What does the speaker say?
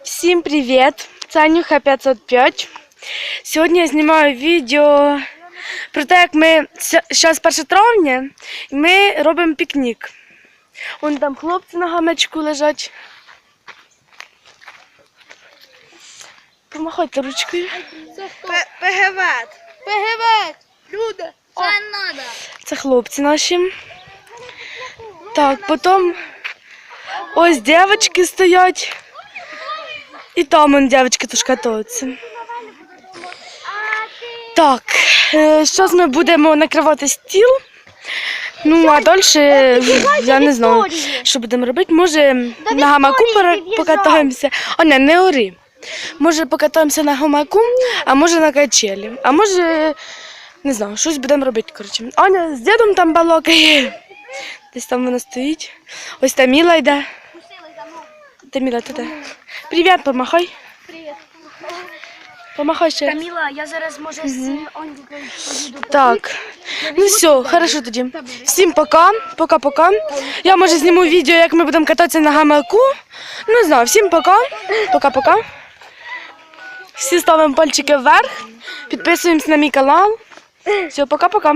Всім привіт! Це Анюха 505. Сьогодні я знімаю відео про те, як ми зараз 1 травня і ми робимо пікнік. Вон там хлопці на гамачку лежать. Помахайте ручкою. Пегевет. Пегевет. Люди. Це надо. Це хлопці наші. Так, потім ось дівчатки стоять. І там он дівчатки теж катаються. Так, зараз ми будемо накривати стіл. Ну, а далі я не знаю, що будемо робити. Може на гамаку покатаємося. А не, не ори. Може покатаємося на гамаку, а може на качелі. А може, не знаю, щось будемо робити. Коротше. Аня з дідом там балакає. Десь там вона стоїть. Ось та Міла йде. Таміла, ти де? Привіт, помахай. Привіт. Помахай ще. раз. Каміла, я зараз може з Ондікою поїду. Так. Ну все, хорошо тоді. Всім пока. Пока-пока. Я може зніму відео, як ми будемо кататися на гамаку. Ну, не знаю, всім пока. Пока-пока. Всі ставимо пальчики вверх. Підписуємося на мій канал. Все, пока-пока.